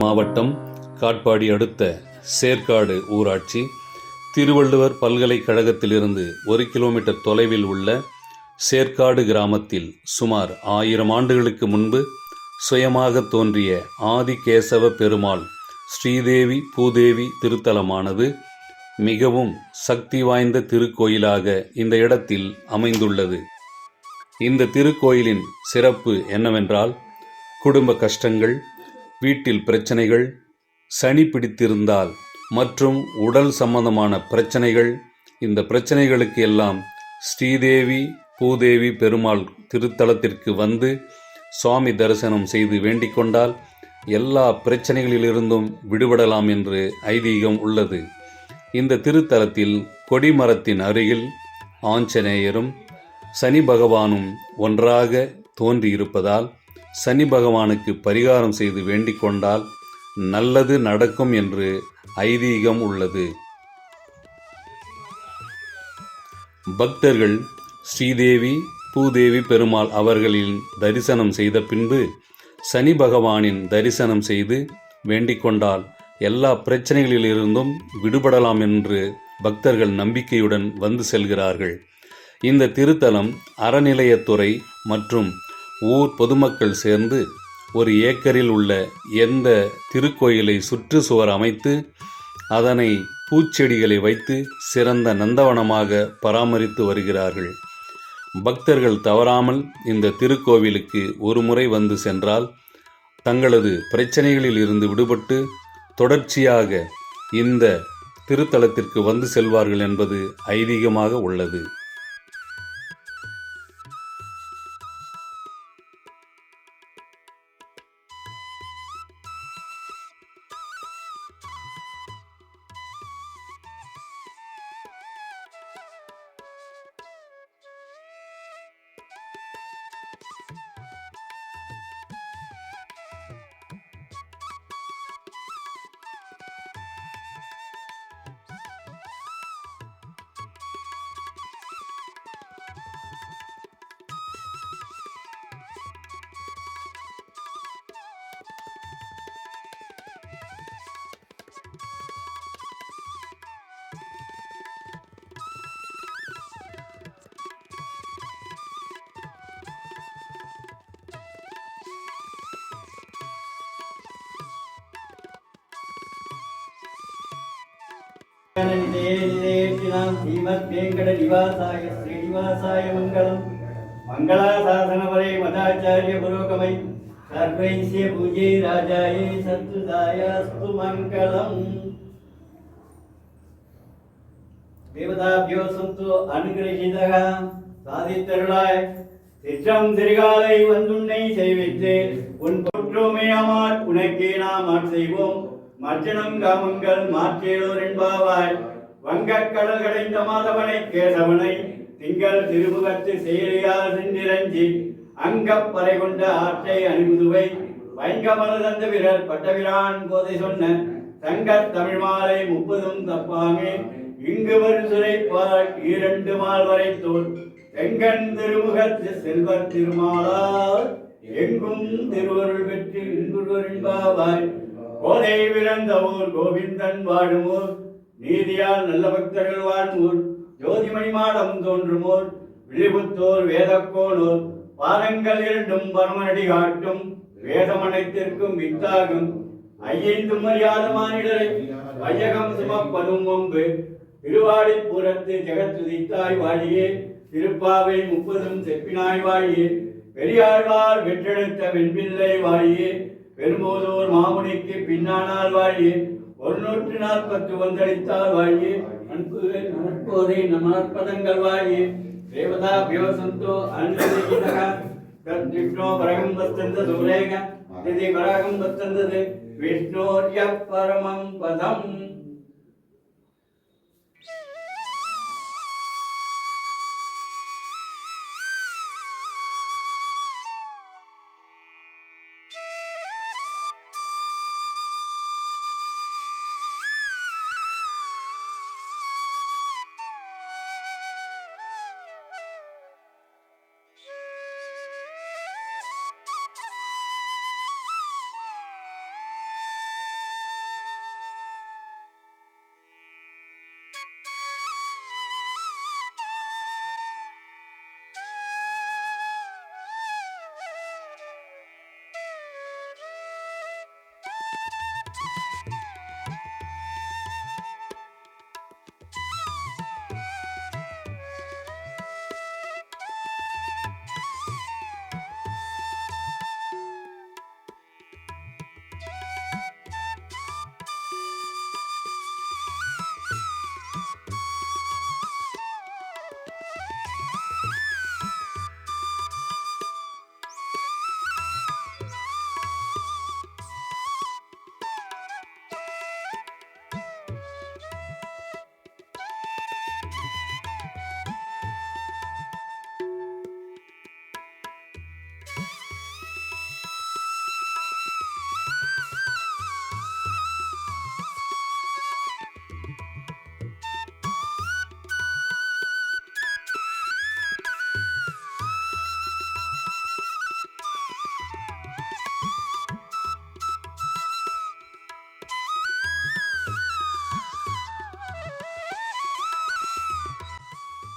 மாவட்டம் காட்பாடி அடுத்த சேர்க்காடு ஊராட்சி திருவள்ளுவர் பல்கலைக்கழகத்திலிருந்து ஒரு கிலோமீட்டர் தொலைவில் உள்ள சேர்க்காடு கிராமத்தில் சுமார் ஆயிரம் ஆண்டுகளுக்கு முன்பு சுயமாக தோன்றிய ஆதிகேசவ பெருமாள் ஸ்ரீதேவி பூதேவி திருத்தலமானது மிகவும் சக்தி வாய்ந்த திருக்கோயிலாக இந்த இடத்தில் அமைந்துள்ளது. இந்த திருக்கோயிலின் சிறப்பு என்னவென்றால் குடும்ப கஷ்டங்கள் வீட்டில் பிரச்சனைகள் சனி பிடித்திருந்தால் மற்றும் உடல் சம்பந்தமான பிரச்சனைகள் இந்த பிரச்சனைகளுக்கு எல்லாம் ஸ்ரீதேவி பூதேவி பெருமாள் திருத்தலத்திற்கு வந்து சுவாமி தரிசனம் செய்து வேண்டிக் கொண்டால் எல்லா பிரச்சனைகளிலிருந்தும் விடுபடலாம் என்று ஐதீகம் உள்ளது. இந்த திருத்தலத்தில் கொடிமரத்தின் அருகில் ஆஞ்சநேயரும் சனி பகவானும் ஒன்றாக தோன்றியிருப்பதால் சனி பகவானுக்கு பரிகாரம் செய்து வேண்டிக் கொண்டால் நல்லது நடக்கும் என்று ஐதீகம் உள்ளது. பக்தர்கள் ஸ்ரீதேவி பூதேவி பெருமாள் அவர்களின் தரிசனம் செய்த பின்பு சனி பகவானின் தரிசனம் செய்து வேண்டிக் கொண்டால் எல்லா பிரச்சனைகளிலிருந்தும் விடுபடலாம் என்று பக்தர்கள் நம்பிக்கையுடன் வந்து செல்கிறார்கள். இந்த திருத்தலம் அறநிலையத்துறை மற்றும் ஊர் பொதுமக்கள் சேர்ந்து ஒரு ஏக்கரில் உள்ள எந்த திருக்கோயிலை சுற்றுச்சுவர் அமைத்து அதனை பூச்செடிகளை வைத்து சிறந்த நந்தவனமாக பராமரித்து வருகிறார்கள். பக்தர்கள் தவறாமல் இந்த திருக்கோவிலுக்கு ஒரு முறை வந்து சென்றால் தங்களது பிரச்சனைகளில் இருந்து விடுபட்டு தொடர்ச்சியாக இந்த திருத்தலத்திற்கு வந்து செல்வார்கள் என்பது ஐதீகமாக உள்ளது. श्रीमद्वेङ्कटनिवासाय श्रीनिवासाय मङ्गलम् मङ्गलाशासनपरे मदाचार्य पुरोगमै सर्वैस्य पूजे राजाय सत्कृतायास्तु मङ्गलम् தேவதாபியோ சந்து அனுகிரகிதக சாதித்தருளாய் சிற்றம் திருகாலை வந்துன்னை செய்வித்து உன் போற்றுமே அமார் உனக்கே நாம் ஆட் செய்வோம் மர்ஜனம் காமங்கள் மாற்றேலோர் என்பாவாய் வங்கக் கடல் கடைந்த மாதவனை கேசவனை திங்கள் திருமுகத்து செயலியார் சென்றிரஞ்சி. அங்கப்பறை கொண்ட ஆற்றை அணிமுதுவை வைங்கமல தந்த வீரர் பட்டவிரான் போதை சொன்ன தங்கத் தமிழ் மாலை முப்பதும் தப்பாமே. இங்கு வரும் சுரைப்பால் இரண்டு மால் வரை தோல். தெங்கன் திருமுகத்து செல்வர் திருமாலால் எங்கும் திருவருள் பெற்று இன்புருவரின்பாவாய் கோதை பிறந்த ஊர் கோவிந்தன் வாழும் ஊர். நீதியால் நல்ல பக்தர்கள் வாழும் ஊர். ஜோதிமணி மாடம் தோன்றும் ஊர். விழிபுத்தோர் வேதக்கோனூர் பாதங்கள் இரண்டும் பரமனடி காட்டும். வேதம் அனைத்திற்கும் வித்தாகும். ஐயைந்தும் அறியாத மானிடரை வையகம் சுமப்பதும் ஒம்பு திருவாடிப்புறத்து ஜெகத்துதித்தாய் வாழியே திருப்பாவை முப்பதும் செப்பினாய் வாழியே. பெரியாழ்வார் வெற்றெடுத்த வெண்பிள்ளை வாழியே பெரும்போதோர் மாமுனிக்கு பின்னானால் வாழியே ஒரு நூற்று நாற்பத்து ஒன்றளித்தால் வாழியே அன்பு நற்போதை நமற்பதங்கள் வாழியே தேவதா பியோசந்தோ அன்பிதக விஷ்ணு பரகம் வத்தந்த சூரேக திதி பரகம் வத்தந்தது விஷ்ணோர்ய பரமம் பதம்.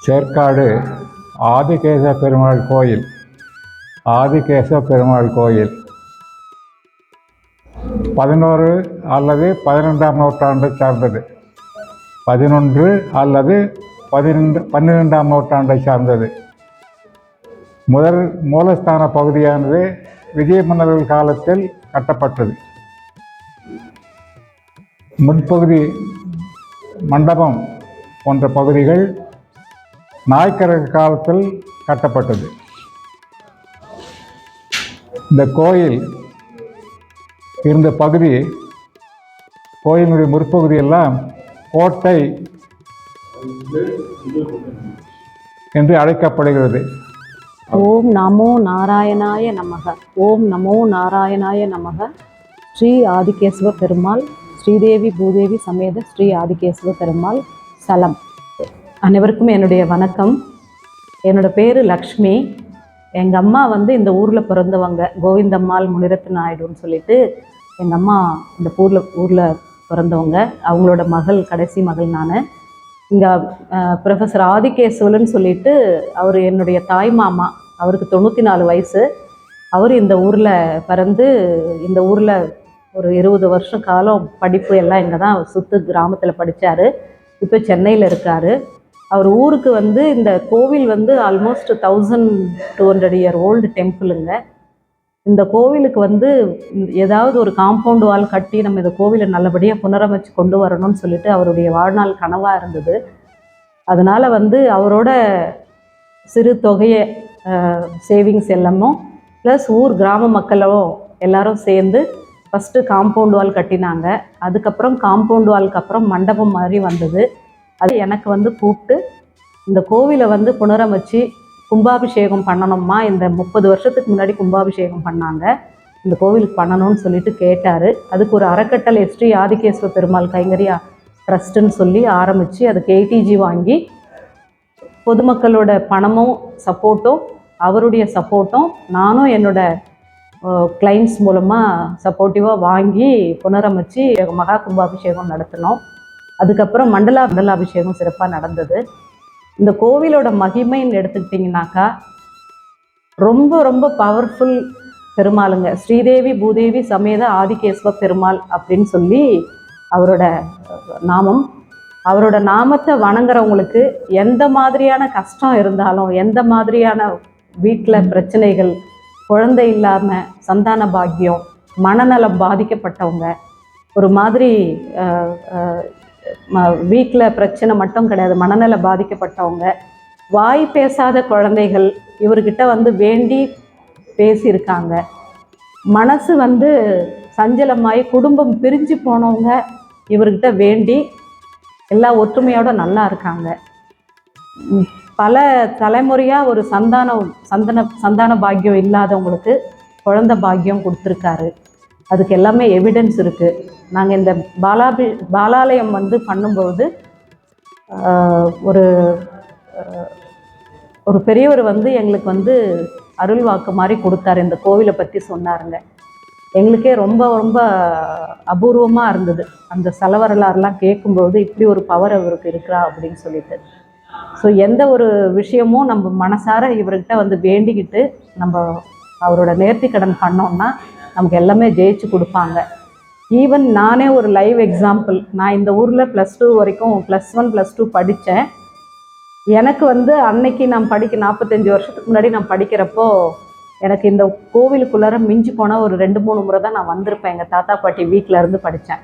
சேற்காடு ஆதிகேச பெருமாள் கோயில். ஆதிகேச பெருமாள் கோயில். பதினோரு அல்லது பதினெண்டாம் நூற்றாண்டை சார்ந்தது. பதினொன்று அல்லது பதினெண்டு பன்னிரெண்டாம் நூற்றாண்டை சார்ந்தது. முதல் மூலஸ்தான பகுதியானது விஜய மன்னர்கள் காலத்தில் கட்டப்பட்டது. முன்பகுதி மண்டபம் போன்ற பகுதிகள் நாய்க்கரக காலத்தில் கட்டப்பட்டது. இந்த கோயில் இருந்த பகுதி கோயிலுடைய முற்பகுதி எல்லாம் கோட்டை என்று அழைக்கப்படுகிறது. ஓம் நமோ நாராயணாய நமக. ஓம் நமோ நாராயணாய நமக. ஸ்ரீ ஆதிகேசவ பெருமாள் ஸ்ரீதேவி பூதேவி சமேத ஸ்ரீ ஆதிகேசவ பெருமாள் ஸ்தலம் அனைவருக்கும் என்னுடைய வணக்கம். என்னோட பேர் லக்ஷ்மி. எங்கள் அம்மா வந்து இந்த ஊரில் பிறந்தவங்க. கோவிந்தம்மாள் முனிரத்ன நாயுடுன்னு சொல்லிட்டு எங்கள் அம்மா இந்த ஊரில் ஊரில் பிறந்தவங்க. அவங்களோட மகள் கடைசி மகள் நான். இங்கே ப்ரொஃபஸர் ஆதிகேசவலன்னு சொல்லிட்டு அவர் என்னுடைய தாய் மாமா. அவருக்கு தொண்ணூற்றி நாலு வயசு. அவர் இந்த ஊரில் பிறந்து இந்த ஊரில் ஒரு இருபது வருஷம் காலம் படிப்பு எல்லாம் இங்கே தான் சுற்று கிராமத்தில் படித்தார் இப்போ சென்னையில் இருக்கார். அவர் ஊருக்கு வந்து இந்த கோவில் வந்து almost thousand two hundred year old டெம்பிளுங்க இந்த கோவிலுக்கு வந்து ஏதாவது ஒரு காம்பவுண்ட் வால் கட்டி நம்ம இந்த கோவிலை நல்லபடியாக புனரமைச்சு கொண்டு வரணும்னு சொல்லிட்டு அவருடைய வாழ்நாள் கனவாக இருந்தது. அதனால் வந்து அவரோட சிறு தொகையை சேவிங்ஸ் எல்லாமும் ப்ளஸ் ஊர் கிராம மக்களும் எல்லாரும் சேர்ந்து ஃபஸ்ட்டு காம்பவுண்ட் வால் கட்டினாங்க. அதுக்கப்புறம் காம்பவுண்ட் வால்க்கு அப்புறம் மண்டபம் மாதிரி வந்தது. அது எனக்கு வந்து கூப்பிட்டு இந்த கோவிலை வந்து புனரமைச்சு கும்பாபிஷேகம் பண்ணணுமா இந்த முப்பது வருஷத்துக்கு முன்னாடி கும்பாபிஷேகம் பண்ணாங்க. இந்த கோவிலுக்கு பண்ணணும்னு சொல்லிட்டு கேட்டார். அதுக்கு ஒரு அறக்கட்டளை ஸ்ரீ ஆதிகேஸ்வர பெருமாள் கைங்கரியா ட்ரஸ்ட்டுன்னு சொல்லி ஆரம்பித்து அதுக்கு ஏடிஜி வாங்கி பொதுமக்களோட பணமும் சப்போர்ட்டும் அவருடைய சப்போர்ட்டும் நானும் என்னோட கிளைண்ட்ஸ் மூலமாக சப்போர்ட்டிவாக வாங்கி புனரமைச்சு மகா கும்பாபிஷேகம் நடத்தினோம். அதுக்கப்புறம் மண்டலா மண்டலாபிஷேகம் சிறப்பாக நடந்தது. இந்த கோவிலோட மகிமைன்னு எடுத்துக்கிட்டிங்கனாக்கா ரொம்ப ரொம்ப பவர்ஃபுல் பெருமாளுங்க. ஸ்ரீதேவி பூதேவி சமேத ஆதிகேஸ்வ பெருமாள் அப்படின்னு சொல்லி அவரோட நாமம். அவரோட நாமத்தை வணங்குறவங்களுக்கு எந்த மாதிரியான கஷ்டம் இருந்தாலும் எந்த மாதிரியான வீட்டில் பிரச்சனைகள் குழந்தை இல்லாமல் சந்தான பாக்கியம் மனநலம் பாதிக்கப்பட்டவங்க ஒரு மாதிரி வீட்டில் பிரச்சனை மட்டும் கிடையாது மனநல பாதிக்கப்பட்டவங்க வாய் பேசாத குழந்தைகள் இவர்கிட்ட வந்து வேண்டி பேசியிருக்காங்க. மனசு வந்து சஞ்சலமாகி குடும்பம் பிரிஞ்சு போனவங்க இவர்கிட்ட வேண்டி எல்லா ஒற்றுமையோட நல்லா இருக்காங்க. பல தலைமுறையாக ஒரு சந்தானம் சந்தன சந்தான பாக்கியம் இல்லாதவங்களுக்கு குழந்த பாக்கியம் கொடுத்துருக்காரு. அதுக்கு எல்லாமே எவிடன்ஸ் இருக்குது நாங்கள் இந்த பாலாபி பாலாலயம் வந்து பண்ணும்போது ஒரு ஒரு பெரியவர் வந்து எங்களுக்கு வந்து அருள் வாக்கு மாதிரி கொடுத்தாரு. இந்த கோவிலை பற்றி சொன்னாருங்க. எங்களுக்கே ரொம்ப ரொம்ப அபூர்வமாக இருந்தது. அந்த செலவரலாறுலாம் கேட்கும்போது இப்படி ஒரு பவர் அவருக்கு இருக்கிறா அப்படின்னு சொல்லிட்டு. ஸோ எந்த ஒரு விஷயமும் நம்ம மனசார இவர்கிட்ட வந்து வேண்டிக்கிட்டு நம்ம அவரோட நேர்த்திக்கடன் பண்ணோம்னா நமக்கு எல்லாமே ஜெயிச்சு கொடுப்பாங்க. ஈவன் நானே ஒரு லைவ் எக்ஸாம்பிள் நான் இந்த ஊரில் ப்ளஸ் டூ வரைக்கும் ப்ளஸ் ஒன் ப்ளஸ் டூ படித்தேன் எனக்கு வந்து அன்னைக்கு நான் படிக்க நாற்பத்தஞ்சு வருஷத்துக்கு முன்னாடி நான் படிக்கிறப்போ எனக்கு இந்த கோவிலுக்குள்ளார மிஞ்சி போனால் ஒரு ரெண்டு மூணு முறை தான் நான் வந்திருப்பேன். எங்கள் தாத்தா பாட்டி வீட்டில் இருந்து படித்தேன்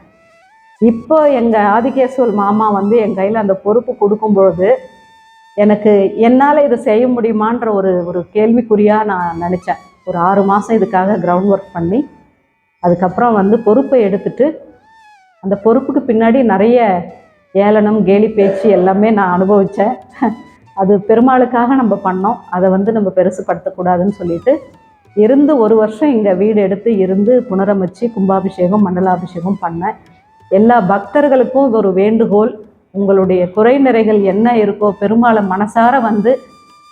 இப்போ எங்கள் ஆதிகேஸ்வர் மாமா வந்து என் கையில் அந்த பொறுப்பு கொடுக்கும்பொழுது எனக்கு என்னால் இதை செய்ய முடியுமான்ற ஒரு ஒரு கேள்விக்குறியாக நான் நினச்சேன். ஒரு ஆறு மாதம் இதுக்காக கிரவுண்ட் ஒர்க் பண்ணி அதுக்கப்புறம் வந்து பொறுப்பை எடுத்துட்டு அந்த பொறுப்புக்கு பின்னாடி நிறைய ஏளனம் கேலி பேச்சு எல்லாமே நான் அனுபவித்தேன் அது பெருமாளுக்காக நம்ம பண்ணோம். அதை வந்து நம்ம பெருசுப்படுத்தக்கூடாதுன்னு சொல்லிட்டு இருந்து ஒரு வருஷம் இங்கே வீடு எடுத்து இருந்து புனரமைச்சு கும்பாபிஷேகம் மண்டலாபிஷேகம் பண்ணேன். எல்லா பக்தர்களுக்கும் இது ஒரு வேண்டுகோள். உங்களுடைய குறை நிறைகள் என்ன இருக்கோ பெருமாளை மனசார வந்து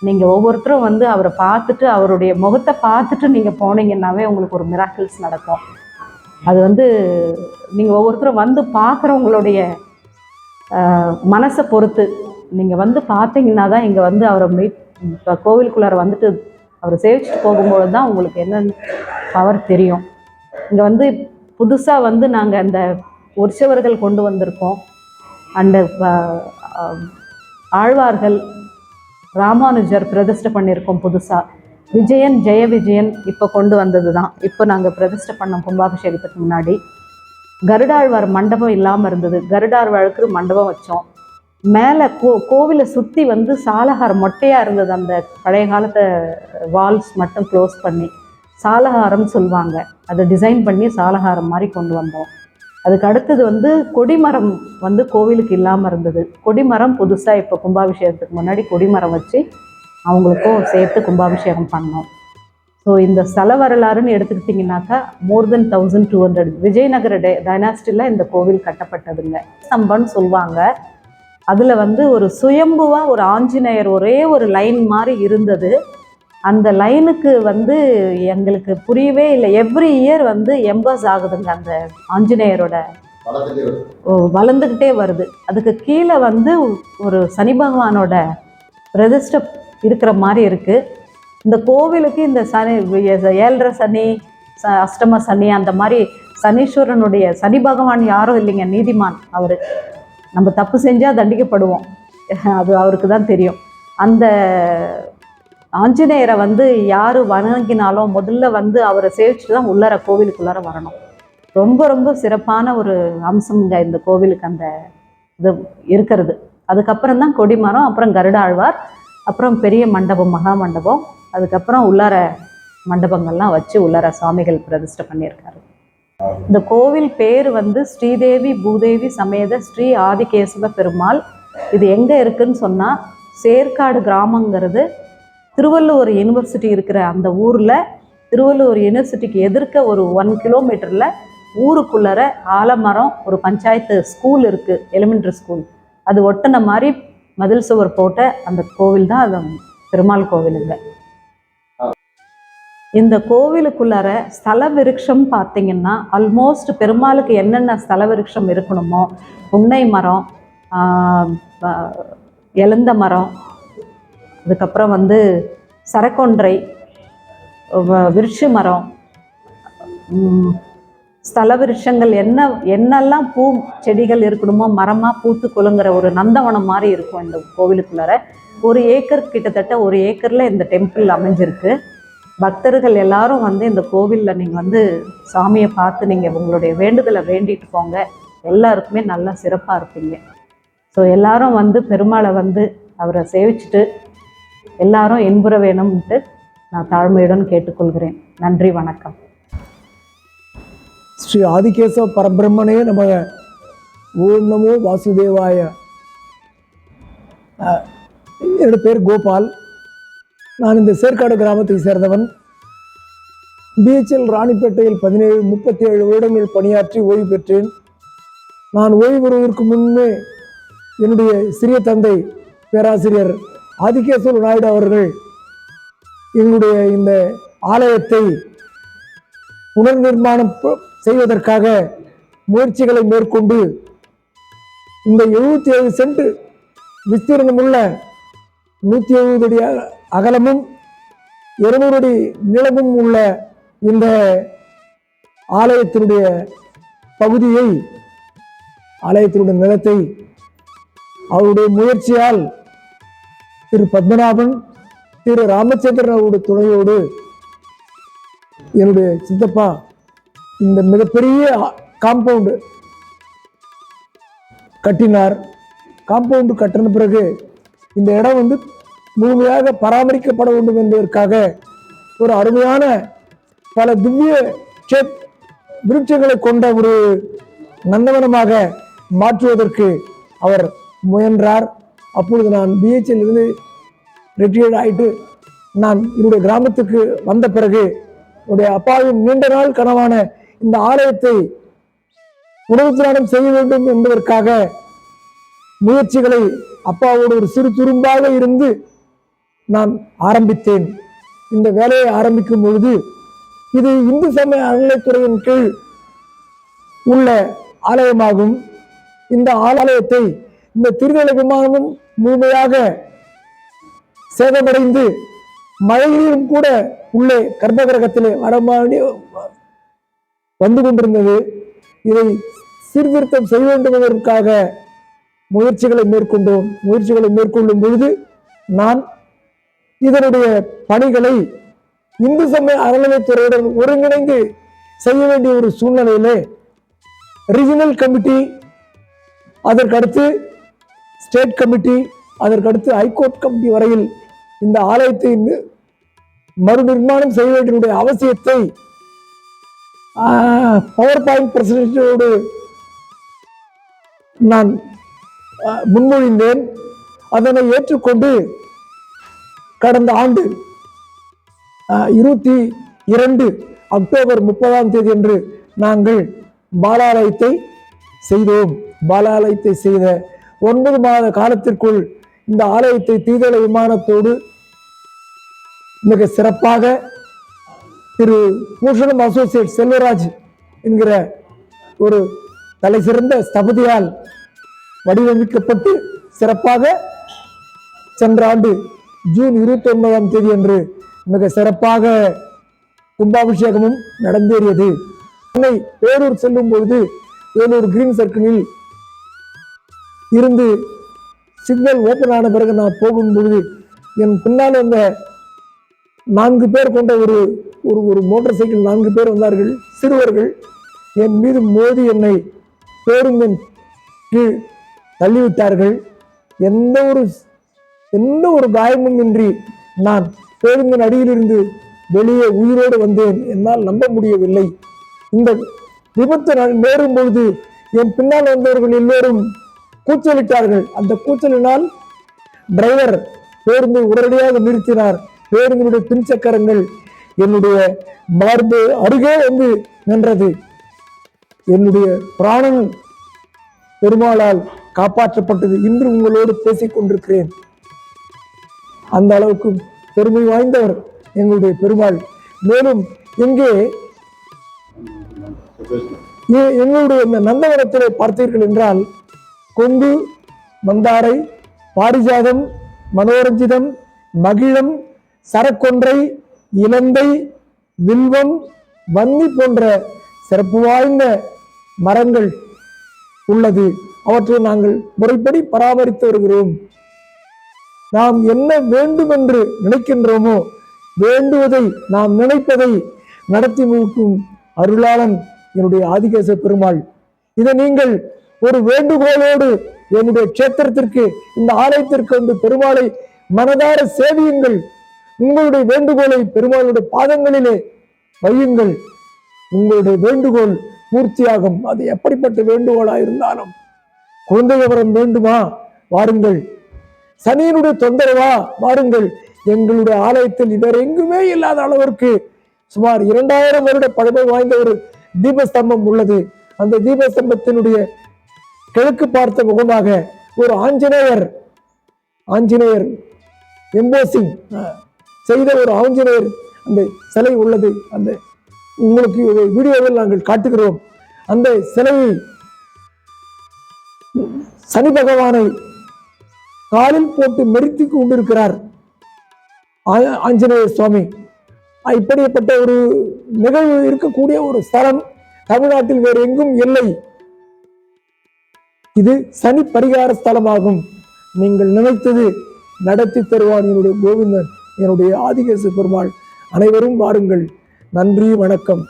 நீங்கள் ஒவ்வொருத்தரும் வந்து அவரை பார்த்துட்டு அவருடைய முகத்தை பார்த்துட்டு நீங்கள் போனீங்கன்னாவே உங்களுக்கு ஒரு மிராக்கிள்ஸ் நடக்கும். அது வந்து நீங்கள் ஒவ்வொருத்தரும் வந்து பார்க்குறவங்களுடைய மனசை பொறுத்து. நீங்கள் வந்து பார்த்தீங்கன்னா தான் இங்கே வந்து அவரை மீட் இப்போ கோவிலுக்குள்ளார வந்துட்டு அவரை சேவிச்சுட்டு போகும்போது தான் உங்களுக்கு என்னென்ன பவர் தெரியும். இங்கே வந்து புதுசாக வந்து நாங்கள் அந்த உற்சவர்கள் கொண்டு வந்திருக்கோம். அண்டு ஆழ்வார்கள் ராமானுஜர் பிரதிஷ்டை பண்ணியிருக்கோம் புதுசாக விஜயன் ஜெய விஜயன் இப்போ கொண்டு வந்தது தான் இப்போ நாங்கள் பிரதிஷ்டை பண்ணோம் கும்பாபிஷேகத்துக்கு முன்னாடி. கருடாழ்வார் மண்டபம் இல்லாமல் இருந்தது. கருடாழ்வாருக்கு மண்டபம் வச்சோம். மேலே கோ கோவிலை சுற்றி வந்து சாலகாரம் மொட்டையாக இருந்தது. அந்த பழைய காலத்து வால்ஸ் மட்டும் க்ளோஸ் பண்ணி. சாலகாரம்னு சொல்லுவாங்க. அதை டிசைன் பண்ணி சாலகாரம் மாதிரி கொண்டு வந்தோம். அதுக்கு அடுத்தது வந்து கொடிமரம் வந்து கோவிலுக்கு இல்லாமல் இருந்தது. கொடிமரம் புதுசாக இப்போ கும்பாபிஷேகத்துக்கு முன்னாடி கொடிமரம் வச்சு அவங்களுக்கும் சேர்த்து கும்பாபிஷேகம் பண்ணோம். ஸோ இந்த ஸ்தல வரலாறுன்னு எடுத்துக்கிட்டிங்கனாக்கா more then thousand two hundred Vijayanagara டே டைனாஸ்டியில் இந்த கோவில் கட்டப்பட்டதுங்க. ஸ்தம்பம்னு சொல்லுவாங்க அதில் வந்து ஒரு சுயம்புவாக ஒரு ஆஞ்சநேயர் ஒரே ஒரு லைன் மாதிரி இருந்தது. அந்த லைனுக்கு வந்து எங்களுக்கு புரியவே இல்லை. எவ்ரி இயர் வந்து எம்பஸ் ஆகுதுங்க அந்த ஆஞ்சநேயரோட. வளர்ந்துக்கிட்டே வருது. அதுக்கு கீழே வந்து ஒரு சனி பகவானோட பிரதிஷ்டை இருக்கிற மாதிரி இருக்குது இந்த கோவிலுக்கு இந்த சனி ஏழரை சனி ச அஷ்டம சனி அந்த மாதிரி சனீஸ்வரனுடைய சனி பகவான் யாரும் இல்லைங்க நீதிமான் அவர். நம்ம தப்பு செஞ்சால் தண்டிக்கப்படுவோம். அது அவருக்கு தான் தெரியும். அந்த ஆஞ்சநேயரை வந்து யார் வணங்கினாலும் முதல்ல வந்து அவரை சேவிச்சுட்டு தான் உள்ளார கோவிலுக்குள்ளார வரணும். ரொம்ப ரொம்ப சிறப்பான ஒரு அம்சம்ங்க இந்த கோவிலுக்கு அந்த இது இருக்கிறது. அதுக்கப்புறம் தான் கொடிமரம் அப்புறம் கருடாழ்வார் அப்புறம் பெரிய மண்டபம் மகா மண்டபம் அதுக்கப்புறம் உள்ளார மண்டபங்கள்லாம் வச்சு உள்ளார சுவாமிகள் பிரதிஷ்டை பண்ணியிருக்காரு. இந்த கோவில் பேர் வந்து ஸ்ரீதேவி பூதேவி சமேத ஸ்ரீ ஆதிகேசவ பெருமாள். இது எங்கே இருக்குன்னு சொன்னால் சேர்க்காடு கிராமங்கிறது திருவள்ளுவர் யூனிவர்சிட்டி இருக்கிற அந்த ஊரில் திருவள்ளுவர் யூனிவர்சிட்டிக்கு எதிர்க்க ஒரு ஒன் கிலோமீட்டரில் ஊருக்குள்ளற ஆலமரம் ஒரு பஞ்சாயத்து ஸ்கூல் இருக்குது எலிமெண்ட்ரி ஸ்கூல் அது ஒட்டின மாதிரி மதில் சுவர் போட்ட அந்த கோவில் தான் அது பெருமாள் கோவிலுங்க இந்த கோவிலுக்குள்ளார ஸ்தல விருட்சம் பார்த்தீங்கன்னா ஆல்மோஸ்ட் பெருமாளுக்கு என்னென்ன ஸ்தல விருட்சம் இருக்கணுமோ புன்னை மரம் எழுந்த எலந்த மரம் அதுக்கப்புறம் வந்து சரக்கொன்றை வ- மரம் ஸ்தல விருட்சங்கள் என்ன என்னெல்லாம் பூ செடிகள் இருக்கணுமோ மரமாக பூத்து குலுங்குற ஒரு நந்தவனம் மாதிரி இருக்கும் இந்த கோவிலுக்குள்ளார. ஒரு ஏக்கர் கிட்டத்தட்ட ஒரு ஏக்கரில் இந்த டெம்பிள் அமைஞ்சிருக்கு. பக்தர்கள் எல்லாரும் வந்து இந்த கோவிலில் நீங்கள் வந்து சாமியை பார்த்து நீங்கள் உங்களுடைய வேண்டுதலை வேண்டிட்டு போங்க. எல்லாருக்குமே நல்லா சிறப்பாக இருப்பீங்க. ஸோ எல்லாரும் வந்து பெருமாளை வந்து அவரை சேவிச்சுட்டு எல்லாரும் இன்புற வேணும்ட்டு நான் தாழ்மையுடன் கேட்டுக்கொள்கிறேன். நன்றி வணக்கம். ஸ்ரீ ஆதிகேசவ பரபிரம்மனே நமக. ஓம் நமோ வாசுதேவாய. என்னோட பேர் கோபால். நான் இந்த சேர்க்காடு கிராமத்தை சேர்ந்தவன். பிஹெச்எல் ராணிப்பேட்டையில் பதினேழு முப்பத்தி ஏழு வருடங்கள் பணியாற்றி ஓய்வு பெற்றேன். நான் ஓய்வு பெறுவதற்கு முன்பே என்னுடைய சிறிய தந்தை பேராசிரியர் ஆதிகேஸ்வர நாயுடு அவர்கள் எங்களுடைய இந்த ஆலயத்தை புனர் நிர்மாணம் செய்வதற்காக முயற்சிகளை மேற்கொண்டு இந்த எழுபத்தி ஏழு சென்ட் விஸ்தீரணமுள்ள நூற்றி எழுபது அடி அகலமும் இருநூறு அடி நீளமும் உள்ள இந்த ஆலயத்தினுடைய பகுதியை ஆலயத்தினுடைய நிலத்தை அவருடைய முயற்சியால் திரு பத்மநாபன் திரு ராமச்சந்திரன் அவருடைய துணையோடு என்னுடைய சித்தப்பா இந்த மிகப்பெரிய காம்பவுண்டு கட்டினார். காம்பவுண்டு கட்டின பிறகு இந்த இடம் வந்து முழுமையாக பராமரிக்கப்பட வேண்டும் என்பதற்காக ஒரு அருமையான பல திவ்ய செக் விருட்சங்களை கொண்ட ஒரு நந்தவனமாக மாற்றுவதற்கு அவர் முயன்றார். அப்பொழுது நான் பிஹெச்எல் இருந்து ரிட்டையர்ட் ஆயிட்டு நான் என்னுடைய கிராமத்துக்கு வந்த பிறகு என்னுடைய அப்பாவின் நீண்ட நாள் கனவான இந்த ஆலயத்தை உணவு திராணம் செய்ய வேண்டும் என்பதற்காக முயற்சிகளை அப்பாவோடு ஒரு சிறு துரும்பாக இருந்து நான் ஆரம்பித்தேன். இந்த வேலையை ஆரம்பிக்கும் பொழுது இது இந்து சமய அறநிலைத்துறையின் கீழ் உள்ள ஆலயமாகும். இந்த ஆலயத்தை இந்த திருநெல்லை விமானமும் முழுமையாக சேதமடைந்து மழையிலும் கூட உள்ளே கர்ப்பகிரகத்திலே வரமாடி வந்து கொண்டிருந்தது. இதை சீர்திருத்தம் செய்ய வேண்டும் என்பதற்காக முயற்சிகளை மேற்கொண்டோம். முயற்சிகளை மேற்கொள்ளும் பொழுது நான் இதனுடைய பணிகளை இந்து சமய அறநிலைத்துறையுடன் ஒருங்கிணைந்து செய்ய வேண்டிய ஒரு சூழ்நிலையிலே ரீஜனல் கமிட்டி அதற்கடுத்து ஸ்டேட் கமிட்டி அதற்கடுத்து ஹைகோர்ட் கமிட்டி வரையில் இந்த ஆலயத்தை மறுநிர்மாணம் செய்ய வேண்டிய அவசியத்தை பவர் பாயிண்ட் பிரசிடென்டோடு நான் முன்மொழிந்தேன். அதனை ஏற்றுக்கொண்டு கடந்த ஆண்டு இருபத்தி இரண்டு அக்டோபர் முப்பதாம் தேதி என்று நாங்கள் பாலாலயத்தை செய்தோம். பாலாலயத்தை செய்த ஒன்பது மாத காலத்திற்குள் இந்த ஆலயத்தை தீதள விமானத்தோடு மிக சிறப்பாக திரு பூஷணம் அசோசியேட் செல்வராஜ் என்கிற ஒரு தலை சிறந்த ஸ்தபதியால் வடிவமைக்கப்பட்டு சிறப்பாக சென்ற ஆண்டு ஜூன் இருபத்தி ஒன்பதாம் தேதி அன்று மிக சிறப்பாக கும்பாபிஷேகமும் நடந்தேறியது. சென்னை வேலூர் செல்லும் பொழுது வேலூர் கிரீன் சர்க்கிளில் இருந்து சிக்னல் ஓப்பன் ஆன பிறகு நான் போகும் பொழுது என் பின்னால் வந்த நான்கு பேர் கொண்ட ஒரு ஒரு ஒரு மோட்டார் சைக்கிள் நான்கு பேர் வந்தார்கள். சிறுவர்கள் என் மீது மோதி என்னை பேருந்தின் கீழ் தள்ளிவிட்டார்கள். எந்த ஒரு எந்த ஒரு காயமும் இன்றி நான் பேருந்தின் அடியிலிருந்து வெளியே உயிரோடு வந்தேன். என்னால் நம்ப முடியவில்லை. இந்த விபத்து நேரும் பொழுது என் பின்னால் வந்தவர்கள் எல்லோரும் கூச்சலிட்டார்கள். அந்த கூச்சலினால் டிரைவர் பேருந்தை உடனடியாக நிறுத்தினார். பேருந்தினுடைய பின்சக்கரங்கள் என்னுடைய மார்பு அருகே வந்து நின்றது. என்னுடைய பிராணன் பெருமாளால் காப்பாற்றப்பட்டது இன்று உங்களோடு பேசிக் கொண்டிருக்கிறேன். அந்த அளவுக்கு பெருமை வாய்ந்தவர் எங்களுடைய பெருமாள். மேலும் இங்கே எங்களுடைய இந்த நந்தவனத்திலே பார்த்தீர்கள் என்றால் கொங்கு மந்தாரை பாரிஜாதம் மனோரஞ்சிதம் மகிழம் சரக்கொன்றை இலந்தை வில்வம் வன்னி போன்ற சிறப்பு வாய்ந்த மரங்கள் உள்ளது. அவற்றை நாங்கள் முறைப்படி பராமரித்து வருகிறோம். நாம் என்ன வேண்டும் என்று நினைக்கின்றோமோ வேண்டுவதை நாம் நினைப்பதை நடத்தி முடிக்கும் அருளாளன் என்னுடைய ஆதிகேச பெருமாள். இதை நீங்கள் ஒரு வேண்டுகோளோடு என்னுடைய கேத்திரத்திற்கு இந்த ஆலயத்திற்கு வந்து பெருமாளை மனதார சேவியுங்கள். உங்களுடைய வேண்டுகோளை பெருமாளுடைய பாதங்களிலே வையுங்கள். உங்களுடைய வேண்டுகோள் பூர்த்தியாகும். அது எப்படிப்பட்ட வேண்டுகோளா இருந்தாலும். குழந்தை விவரம் வேண்டுமா? வாருங்கள். சனியினுடைய தொந்தரவா? வாருங்கள். எங்களுடைய ஆலயத்தில் இவர் எங்குமே இல்லாத அளவிற்கு சுமார் இரண்டாயிரம் வருட பழமை வாய்ந்த ஒரு தீபஸ்தம்பம் உள்ளது. அந்த தீபஸ்தம்பத்தினுடைய கிழக்கு பார்த்த முகமாக ஒரு ஆஞ்சநேயர் ஆஞ்சநேயர் எம்போசிங் செய்த ஒரு ஆஞ்சநேயர் அந்த சிலை உள்ளது. அந்த உங்களுக்கு ஒரு வீடியோவில் நாங்கள் காட்டுகிறோம். அந்த சிலையை சனி பகவானை காலில் போட்டு மெருத்தி கொண்டிருக்கிறார் ஆ- சுவாமி. இப்படிப்பட்ட ஒரு நிகழ்வு இருக்கக்கூடிய ஒரு ஸ்தலம் தமிழ்நாட்டில் வேறு எங்கும் இல்லை. இது சனி பரிகார ஸ்தலமாகும். நீங்கள் நினைத்தது நடத்தி தருவான் என்னுடைய கோவிந்தன் என்னுடைய ஆதிகேச பெருமாள். அனைவரும் வாருங்கள். நன்றி வணக்கம்.